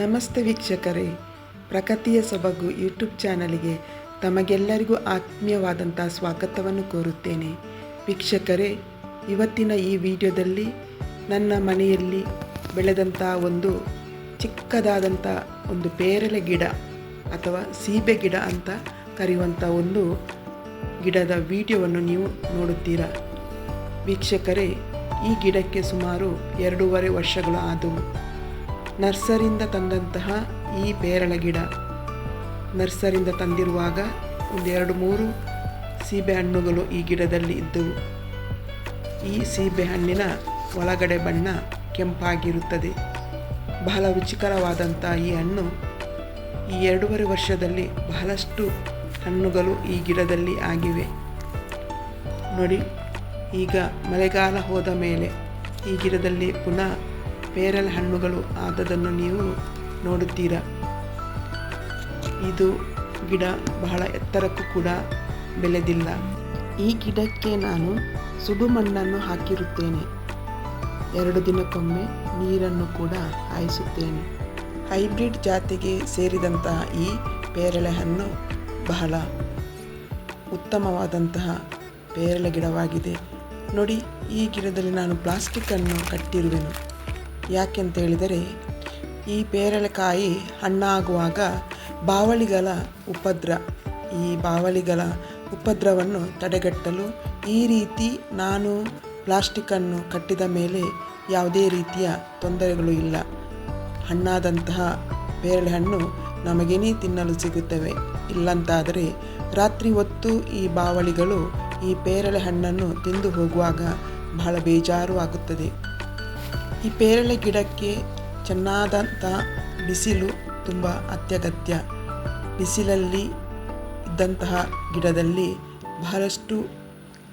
ನಮಸ್ತೆ ವೀಕ್ಷಕರೇ. ಪ್ರಕೃತಿಯ ಸೊಬಗು ಯೂಟ್ಯೂಬ್ ಚಾನಲ್ಗೆ ತಮಗೆಲ್ಲರಿಗೂ ಆತ್ಮೀಯವಾದಂಥ ಸ್ವಾಗತವನ್ನು ಕೋರುತ್ತೇನೆ. ವೀಕ್ಷಕರೇ, ಇವತ್ತಿನ ಈ ವಿಡಿಯೋದಲ್ಲಿ ನನ್ನ ಮನೆಯಲ್ಲಿ ಬೆಳೆದಂಥ ಒಂದು ಚಿಕ್ಕದಾದಂಥ ಒಂದು ಪೇರಲೆ ಗಿಡ ಅಥವಾ ಸೀಬೆ ಗಿಡ ಅಂತ ಕರೆಯುವಂಥ ಒಂದು ಗಿಡದ ವಿಡಿಯೋವನ್ನು ನೀವು ನೋಡುತ್ತೀರಾ. ವೀಕ್ಷಕರೇ, ಈ ಗಿಡಕ್ಕೆ ಸುಮಾರು ಎರಡೂವರೆ ವರ್ಷಗಳು ಆದವು. ನರ್ಸರಿಯಿಂದ ತಂದಂತಹ ಈ ಪೇರಳ ಗಿಡ. ನರ್ಸರಿಯಿಂದ ತಂದಿರುವಾಗ ಒಂದೆರಡು ಮೂರು ಸೀಬೆ ಹಣ್ಣುಗಳು ಈ ಗಿಡದಲ್ಲಿ ಇದ್ದವು. ಈ ಸೀಬೆ ಹಣ್ಣಿನ ಒಳಗಡೆ ಬಣ್ಣ ಕೆಂಪಾಗಿರುತ್ತದೆ. ಬಹಳ ರುಚಿಕರವಾದಂಥ ಈ ಹಣ್ಣು ಈ ಎರಡೂವರೆ ವರ್ಷದಲ್ಲಿ ಬಹಳಷ್ಟು ಹಣ್ಣುಗಳು ಈ ಗಿಡದಲ್ಲಿ ಆಗಿವೆ. ನೋಡಿ, ಈಗ ಮಳೆಗಾಲ ಹೋದ ಮೇಲೆ ಈ ಗಿಡದಲ್ಲಿ ಪುನಃ ಪೇರಲೆ ಹಣ್ಣುಗಳು ಆದದನ್ನು ನೀವು ನೋಡುತ್ತೀರಾ? ಇದು ಗಿಡ ಬಹಳ ಎತ್ತರಕ್ಕೂ ಕೂಡ ಬೆಳೆದಿಲ್ಲ. ಈ ಗಿಡಕ್ಕೆ ನಾನು ಸುಡು ಮಣ್ಣನ್ನು ಹಾಕಿರುತ್ತೇನೆ. ಎರಡು ದಿನಕ್ಕೊಮ್ಮೆ ನೀರನ್ನು ಕೂಡ ಹಾಯಿಸುತ್ತೇನೆ. ಹೈಬ್ರಿಡ್ ಜಾತಿಗೆ ಸೇರಿದಂತಹ ಈ ಪೇರಳೆ ಹಣ್ಣು ಬಹಳ ಉತ್ತಮವಾದಂತಹ ಪೇರಳೆ ಗಿಡವಾಗಿದೆ. ನೋಡಿ, ಈ ಗಿಡದಲ್ಲಿ ನಾನು ಪ್ಲಾಸ್ಟಿಕ್ಕನ್ನು ಕಟ್ಟಿರುವೆನು. ಯಾಕೆಂತ ಹೇಳಿದರೆ ಈ ಪೇರಳೆಕಾಯಿ ಹಣ್ಣಾಗುವಾಗ ಬಾವಳಿಗಳ ಉಪದ್ರ. ಈ ಬಾವಳಿಗಳ ಉಪದ್ರವನ್ನು ತಡೆಗಟ್ಟಲು ಈ ರೀತಿ ನಾನು ಪ್ಲಾಸ್ಟಿಕ್ಕನ್ನು ಕಟ್ಟಿದ ಮೇಲೆ ಯಾವುದೇ ರೀತಿಯ ತೊಂದರೆಗಳು ಇಲ್ಲ. ಹಣ್ಣಾದಂತಹ ಪೇರಳೆ ಹಣ್ಣು ನಮಗೇನೇ ತಿನ್ನಲು ಸಿಗುತ್ತವೆ. ಇಲ್ಲಂತಾದರೆ ರಾತ್ರಿ ಹೊತ್ತು ಈ ಬಾವಳಿಗಳು ಈ ಪೇರಳೆ ಹಣ್ಣನ್ನು ತಿಂದು ಹೋಗುವಾಗ ಬಹಳ ಬೇಜಾರು ಆಗುತ್ತದೆ. ಈ ಪೇರಳೆ ಗಿಡಕ್ಕೆ ಚೆನ್ನಾದಂಥ ಬಿಸಿಲು ತುಂಬ ಅತ್ಯಗತ್ಯ. ಬಿಸಿಲಲ್ಲಿ ಇದ್ದಂತಹ ಗಿಡದಲ್ಲಿ ಬಹಳಷ್ಟು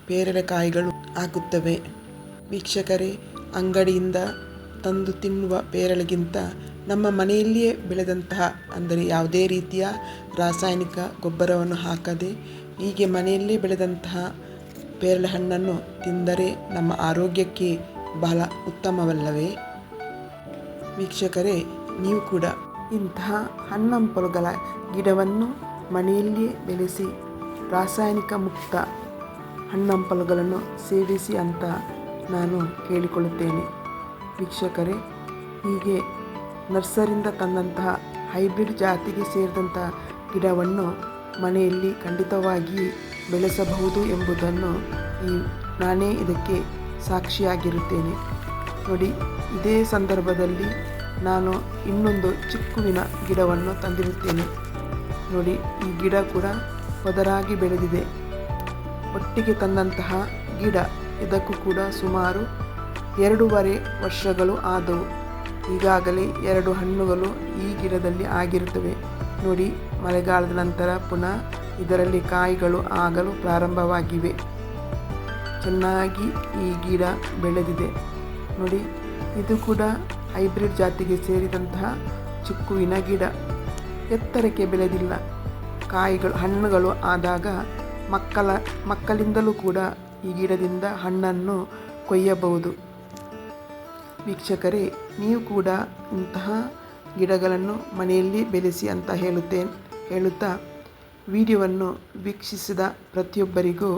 ಪೇರಳೆಕಾಯಿಗಳು ಆಗುತ್ತವೆ. ವೀಕ್ಷಕರೇ, ಅಂಗಡಿಯಿಂದ ತಂದು ತಿನ್ನುವ ಪೇರಳೆಗಿಂತ ನಮ್ಮ ಮನೆಯಲ್ಲಿಯೇ ಬೆಳೆದಂತಹ ಅಂದರೆ ಯಾವುದೇ ರೀತಿಯ ರಾಸಾಯನಿಕ ಗೊಬ್ಬರವನ್ನು ಹಾಕದೆ ಹೀಗೆ ಮನೆಯಲ್ಲೇ ಬೆಳೆದಂತಹ ಪೇರಳೆ ಹಣ್ಣನ್ನು ತಿಂದರೆ ನಮ್ಮ ಆರೋಗ್ಯಕ್ಕೆ ಬಹಳ ಉತ್ತಮವಲ್ಲವೇ? ವೀಕ್ಷಕರೇ, ನೀವು ಕೂಡ ಇಂತಹ ಹಣ್ಣಂಪಲುಗಳ ಗಿಡವನ್ನು ಮನೆಯಲ್ಲಿಯೇ ಬೆಳೆಸಿ ರಾಸಾಯನಿಕ ಮುಕ್ತ ಹಣ್ಣಂಪಲುಗಳನ್ನು ಸೇವಿಸಿ ಅಂತ ನಾನು ಕೇಳಿಕೊಳ್ಳುತ್ತೇನೆ. ವೀಕ್ಷಕರೇ, ಹೀಗೆ ನರ್ಸರಿಂದ ತಂದಂತಹ ಹೈಬ್ರಿಡ್ ಜಾತಿಗೆ ಸೇರಿದಂತಹ ಗಿಡವನ್ನು ಮನೆಯಲ್ಲಿ ಖಂಡಿತವಾಗಿ ಬೆಳೆಸಬಹುದು ಎಂಬುದನ್ನು ಈ ನಾನೇ ಇದಕ್ಕೆ ಸಾಕ್ಷಿಯಾಗಿರುತ್ತೇನೆ. ನೋಡಿ, ಇದೇ ಸಂದರ್ಭದಲ್ಲಿ ನಾನು ಇನ್ನೊಂದು ಚಿಕ್ಕುವಿನ ಗಿಡವನ್ನು ತಂದಿರುತ್ತೇನೆ. ನೋಡಿ, ಈ ಗಿಡ ಕೂಡ ಪದರಾಗಿ ಬೆಳೆದಿದೆ. ಒಟ್ಟಿಗೆ ತಂದಂತಹ ಗಿಡ ಇದಕ್ಕೂ ಕೂಡ ಸುಮಾರು ಎರಡೂವರೆ ವರ್ಷಗಳು ಆದವು. ಈಗಾಗಲೇ ಎರಡು ಹಣ್ಣುಗಳು ಈ ಗಿಡದಲ್ಲಿ ಆಗಿರುತ್ತವೆ. ನೋಡಿ, ಮಳೆಗಾಲದ ನಂತರ ಪುನಃ ಇದರಲ್ಲಿ ಕಾಯಿಗಳು ಆಗಲು ಪ್ರಾರಂಭವಾಗಿವೆ. ಚೆನ್ನಾಗಿ ಈ ಗಿಡ ಬೆಳೆದಿದೆ. ನೋಡಿ, ಇದು ಕೂಡ ಹೈಬ್ರಿಡ್ ಜಾತಿಗೆ ಸೇರಿದಂತಹ ಚಿಕ್ಕುವಿನ ಗಿಡ. ಎತ್ತರಕ್ಕೆ ಬೆಳೆದಿಲ್ಲ. ಕಾಯಿಗಳು, ಹಣ್ಣುಗಳು ಆದಾಗ ಮಕ್ಕಳ, ಮಕ್ಕಳಿಂದಲೂ ಕೂಡ ಈ ಗಿಡದಿಂದ ಹಣ್ಣನ್ನು ಕೊಯ್ಯಬಹುದು. ವೀಕ್ಷಕರೇ, ನೀವು ಕೂಡ ಇಂತಹ ಗಿಡಗಳನ್ನು ಮನೆಯಲ್ಲಿ ಬೆಳೆಸಿ ಅಂತ ಹೇಳುತ್ತೇನೆ ಹೇಳುತ್ತಾ, ವಿಡಿಯೋವನ್ನು ವೀಕ್ಷಿಸಿದ ಪ್ರತಿಯೊಬ್ಬರಿಗೂ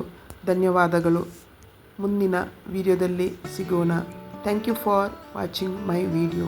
ಧನ್ಯವಾದಗಳು. ಮುಂದಿನ ವಿಡಿಯೋದಲ್ಲಿ ಸಿಗೋಣ. Thank you for watching my video